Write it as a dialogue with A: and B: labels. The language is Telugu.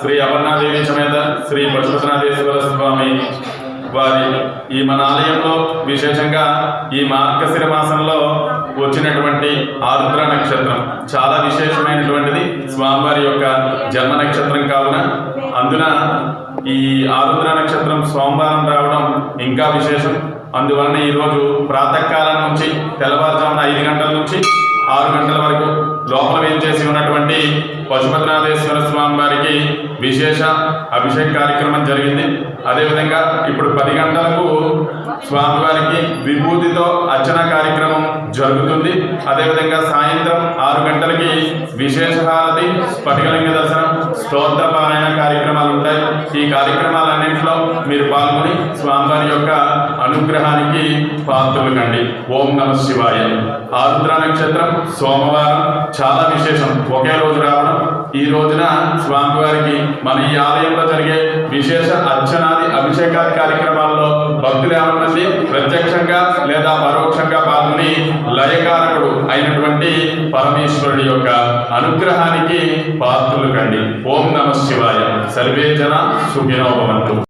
A: శ్రీ అమర్నాథేవి సమేత శ్రీ పశుపతినాథేశ్వర స్వామి వారి ఈ మన ఆలయంలో విశేషంగా ఈ మార్గశిర మాసంలో వచ్చినటువంటి ఆరుద్ర నక్షత్రం. చాలా విశేషమైనటువంటిది. స్వామివారి యొక్క జన్మ నక్షత్రం కావున. అందున ఈ ఆరుద్ర నక్షత్రం సోమవారం రావడం ఇంకా విశేషం. అందువలన ఈరోజు ప్రాతకాలం నుంచి తెల్లవారుజామున ఐదు గంటల నుంచి ఆరు గంటల వరకు లోపల వేయించేసి ఉన్నటువంటి పశుపతినాథేశ్వర స్వామి వారికి విశేష అభిషేక కార్యక్రమం జరిగింది. అదేవిధంగా ఇప్పుడు పది గంటలకు స్వామివారికి విభూతితో అర్చన కార్యక్రమం జరుగుతుంది. అదేవిధంగా సాయంత్రం ఆరు గంటలకి విశేష హారతి స్ఫటికలింగ దర్శనం స్తోత్ర పారాయణ కార్యక్రమాలు ఉంటాయి. ఈ కార్యక్రమాలన్నింటిలో మీరు పాల్గొని స్వామివారి యొక్క అనుగ్రహానికి పాత్రలు కండి ఓం నమ శివాయ. ఆరుద్ర నక్షత్రం సోమవారం చాలా విశేషం. ఒకే రోజు రావడం. ఈ రోజున స్వామివారికి మన ఈ ఆలయంలో జరిగే విశేష అర్చనాది అభిషేకాది కార్యక్రమాల్లో భక్తులు ఏమన్నది ప్రత్యక్షంగా లేదా పరోక్షంగా పాల్గొని లయకారకుడు అయినటువంటి పరమేశ్వరుడి యొక్క అనుగ్రహానికి పాత్రలు కండి ఓం నమ శివాయ. సర్వే జన సుఖినోభవంతు